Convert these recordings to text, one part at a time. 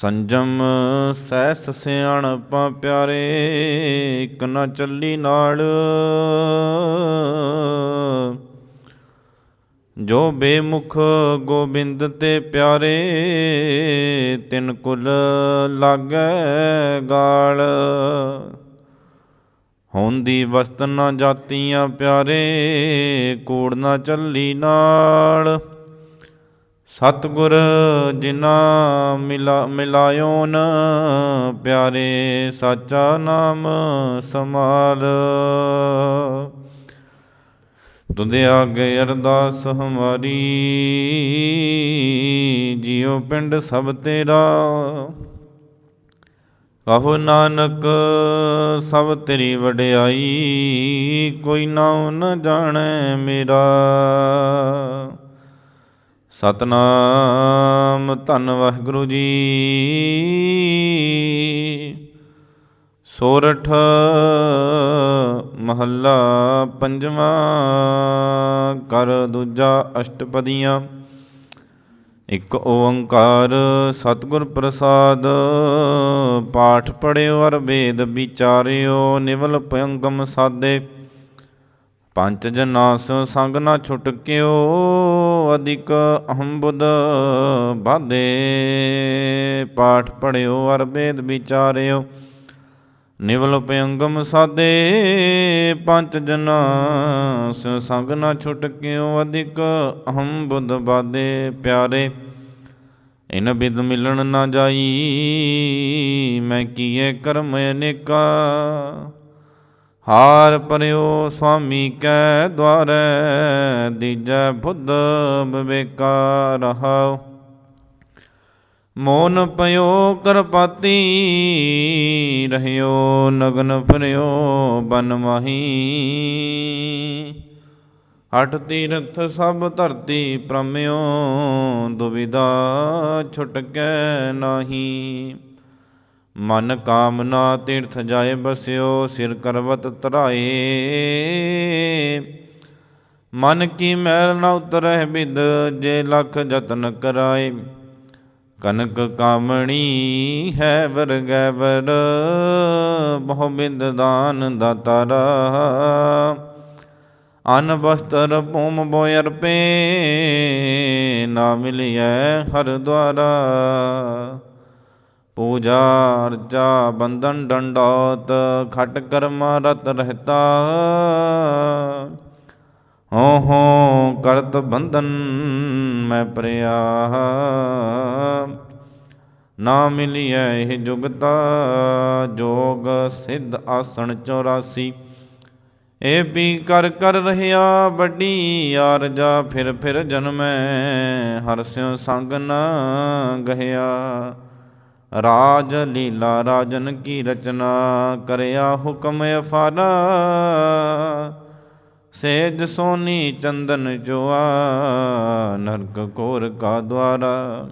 ਸੰਜਮ cess ਸਿਆਣਪਾਂ ਪਿਆਰੇ, ਇਕ ਨਾ ਚੱਲੀ ਨਾਲ। ਜੋ ਬੇਮੁਖ ਗੋਬਿੰਦ ਤੇ ਪਿਆਰੇ, ਤਿਨ ਕੁਲ ਲਾਗੈ ਗਾਲ। ਹੁੰਦੀ ਵਸਤ ਨਾ ਜਾਤੀਆਂ ਪਿਆਰੇ, ਕੂੜ ਨਾ ਚੱਲੀ ਨਾਲ। ਸਤਿਗੁਰ ਜਿਨਾ ਮਿਲਾ ਮਿਲਾਇਓ ਨ ਪਿਆਰੇ ਸਾਚਾ ਨਾਮ ਸਮਾਲ ਤੁਦੇ ਆਗੇ ਅਰਦਾਸ ਹਮਾਰੀ, ਜਿਉ ਪਿੰਡ ਸਭ ਤੇਰਾ। ਕਹੋ ਨਾਨਕ, ਸਭ ਤੇਰੀ ਵਡਿਆਈ, ਕੋਈ ਨਾਉ ਨ ਜਾਣੈ ਮੇਰਾ। ਸਤਨਾਮ, ਧੰਨ ਵਾਹਿਗੁਰੂ ਜੀ। ਸੋਰਠ ਮਹੱਲਾ ਪੰਜਵਾਂ, ਕਰ ਦੂਜਾ ਅਸ਼ਟਪਦੀਆਂ। ਇੱਕ ਓੰਕਾਰ ਸਤਿਗੁਰ ਪ੍ਰਸਾਦ, ਪਾਠ ਪੜਿਓ ਅਰ ਵੇਦ ਵਿਚਾਰਿਓ, ਨਿਵਲ ਪਯੰਗਮ ਸਾਦੇ। ਪੰਜ ਜਨਾ ਸੋ ਸੰਗ ਨਾ ਛੁਟਕਿਓ ਅਧਿਕ ਅਹੰ ਬੁੱਧ ਪਾਠ ਪੜਿਓ, ਅਰ ਵੇਦ ਵਿਚਾਰਿਓ, ਨਿਵਲ ਪੰਗਮ ਸਾਦੇ ਪੰਜ ਜਨਾ ਸੋ ਸੰਗ ਨਾ ਛੁਟਕਿਓ ਅਧਿਕ ਅਹੰ ਬੁੱਧ ਪਿਆਰੇ, ਇਨ ਬਿਦ ਮਿਲਣ ਨਾ ਜਾਈ, ਮੈਂ ਕੀਏ ਕਰਮ ਅਨੇਕਾ। ਹਾਰ ਪਰਿਓ ਸੁਆਮੀ ਕੈ ਦਵਾਰੈ ਦੀਜੈ ਬੁੱਧ ਵਿਵੇਕਾ ਰਹਾਉ ਮੋਨ ਪਇਓ ਕਰਪਾਤੀ ਰਹਿਓ, ਨਗਨ ਫਿਰਿਓ ਬਨ ਮਹੀ। ਹਟ ਤੀਰਥ ਸਭ ਧਰਤੀ ਪ੍ਰਮਿਓ ਦੁਬਿਦਾ ਛੁਟਕੈ ਨਾਹੀ। ਮਨ ਕਾਮਨਾ ਤੀਰਥ ਜਾਏ ਬਸਿਓ, ਸਿਰ ਕਰਵਤ ਤਰਾਏ। ਮਨ ਕੀ ਮੈਲ ਨ ਉਤਰਹਿ ਬਿਦ, ਜੇ ਲਖ ਜਤਨ ਕਰਾਏ। ਕਨਕ ਕਾਮਣੀ ਹੈ ਵਰਗੈ ਵਰ ਬਹੁ ਬਿੰਦ ਦਾਨ ਦਾਤਾਰਾ ਅਨ ਬਸਤਰ ਭੂਮ ਬੋਇਰ ਪੇ ਨਾ ਮਿਲਿਐ ਹਰ ਦਵਾਰਾ ਪੂਜਾ ਅਰਚਾ ਬੰਧਨ ਡੰਡੋਤ, ਖਟ ਕਰਮ ਰਤ ਰਹਤਾ। ਹੋ ਹੋ ਕਰਤ ਬੰਧਨ ਮੈਂ ਪ੍ਰਿਆ। ਨਾ ਮਿਲਿਐ ਇਹ ਜੁਗਤਾ, ਜੋਗ ਸਿੱਧ ਆਸਣ 84 ਇਹ ਵੀ ਕਰ ਕਰ ਰਹਿਆ ਵੱਡੀ ਆਰਜਾ, ਫਿਰ ਫਿਰ ਜਨਮੈ ਹਰ ਸਿਉ ਸੰਗ ਨਾ ਗਹਿਆ। ਰਾਜ ਲੀਲਾ ਰਾਜਨ ਕੀ ਰਚਨਾ ਕਰਿਆ ਹੁਕਮ ਅਫਾਰਾ ਸੇਜ ਸੋਨੀ ਚੰਦਨ ਜੋਆ, ਨਰਕ ਕੋਰ ਕਾ ਦਵਾਰਾ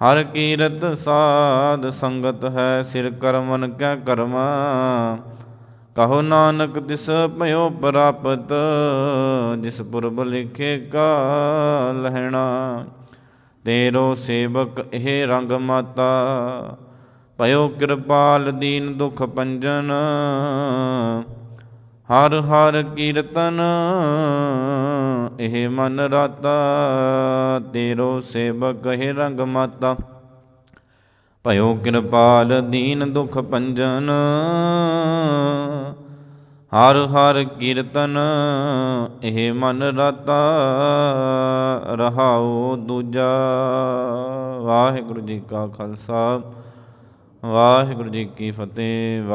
ਹਰ ਕੀਰਤ ਸਾਧ ਸੰਗਤ ਹੈ, ਸਿਰ ਕਰਮਨ ਕੈ ਕਰਮਾ। ਕਹੋ ਨਾਨਕ ਤਿਸ ਭਇਓ ਪ੍ਰਾਪਤ, ਜਿਸ ਪੁਰਬ ਲਿਖੇ ਕਾ ਲਹਿਣਾ। ਤੇਰੋ ਸੇਵਕ ਇਹ ਰੰਗ ਮਾਤਾ, ਭਇਓ ਕਿਰਪਾਲ ਦੀਨ ਦੁਖ ਪੰਜਨ। ਹਰ ਹਰ ਕੀਰਤਨ ਇਹ ਮਨ ਰਾਤਾ, ਤੇਰੋ ਸੇਵਕ ਇਹ ਰੰਗ ਮਾਤਾ। ਭਇਓ ਕਿਰਪਾਲ ਦੀਨ ਦੁਖ ਪੰਜਨ। ਹਰ ਹਰ ਕੀਰਤਨ ਇਹ ਮਨ ਰਾਤਾ ਰਹਾਉ ਦੂਜਾ। ਵਾਹਿਗੁਰੂ ਜੀ ਕਾ ਖਾਲਸਾ, ਵਾਹਿਗੁਰੂ ਜੀ ਕੀ ਫਤਿਹ ਵਾ-